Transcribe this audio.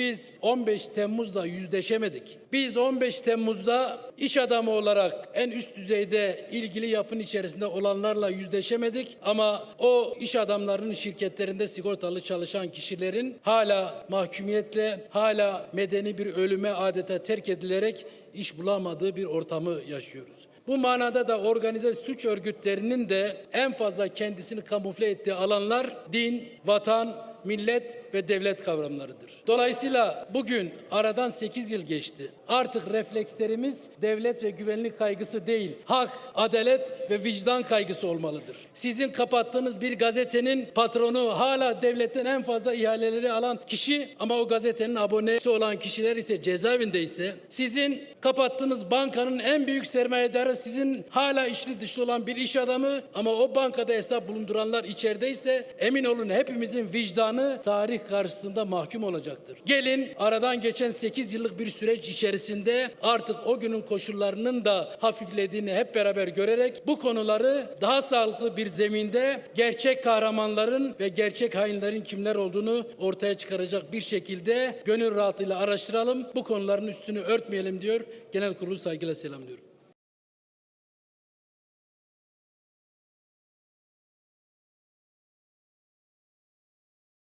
Biz 15 Temmuz'da yüzleşemedik. Biz 15 Temmuz'da iş adamı olarak en üst düzeyde ilgili yapın içerisinde olanlarla yüzleşemedik ama o iş adamlarının şirketlerinde sigortalı çalışan kişilerin hala mahkumiyetle, hala medeni bir ölüme adeta terk edilerek iş bulamadığı bir ortamı yaşıyoruz. Bu manada da organize suç örgütlerinin de en fazla kendisini kamufle ettiği alanlar din, vatan, millet ve devlet kavramlarıdır. Dolayısıyla bugün aradan 8 yıl geçti. Artık reflekslerimiz devlet ve güvenlik kaygısı değil, hak, adalet ve vicdan kaygısı olmalıdır. Sizin kapattığınız bir gazetenin patronu hala devletten en fazla ihaleleri alan kişi ama o gazetenin abonesi olan kişiler ise cezaevinde ise sizin kapattığınız bankanın en büyük sermayedarı sizin hala içli dışlı olan bir iş adamı ama o bankada hesap bulunduranlar içerideyse emin olun hepimizin vicdanı tarih karşısında mahkum olacaktır. Gelin aradan geçen 8 yıllık bir süreç içerisinde artık o günün koşullarının da hafiflediğini hep beraber görerek bu konuları daha sağlıklı bir zeminde gerçek kahramanların ve gerçek hainlerin kimler olduğunu ortaya çıkaracak bir şekilde gönül rahatıyla araştıralım. Bu konuların üstünü örtmeyelim diyor. Genel kurulu saygıyla selamlıyorum.